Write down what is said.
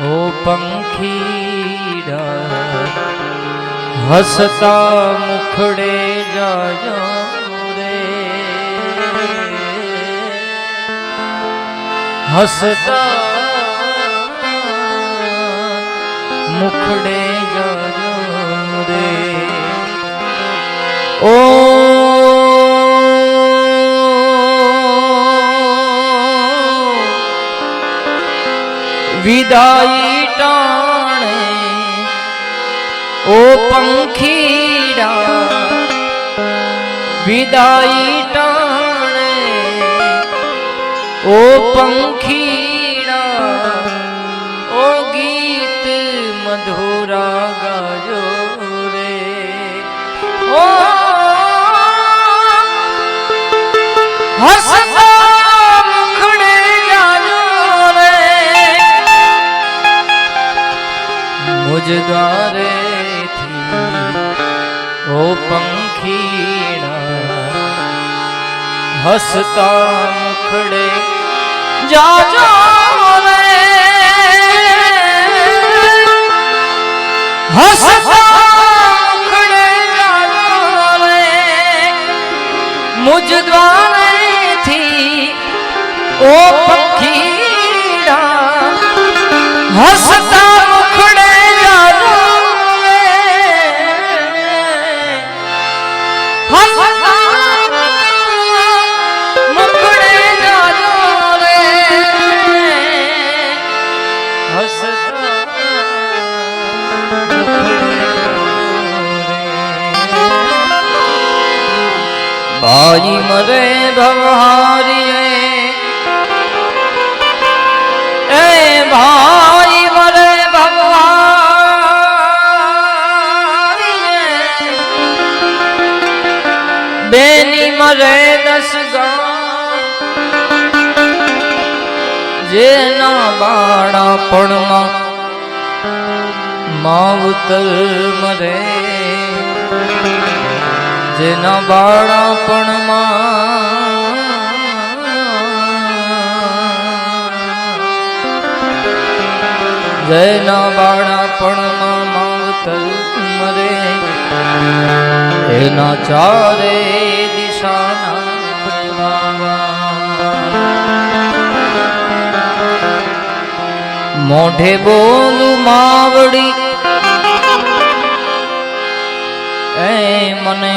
ઓ પંખીડા હસતા મુખડે જાજો રે. હસતા મુખડે જાજો રે. ઓ વિદાઈ ટાણે, ઓ પંખીડા વિદાઈ ટાણે, ઓ પંખીડા ઓ ગીત મધુરા ગાજો રે, ઓ હસતા મુજ દ્વારેથી ઓ પંખીણા હસતા મુખડે, જાજો રે હસતા મુખડે, જાજો મુજ દ્વારેથી ઓ પંખીડા હસતા બાઈ મરે ભવહારીએ એ ભાઈ મરે ભવહારીએ બેની મરે દસ જેના બાળપણમાં માવતર મરે. જેના બાળાપણમાં જેના બાળાપણમાં માવતર મરે એના ચારે દિશાના મોઢે બોલું માવડી. એ મને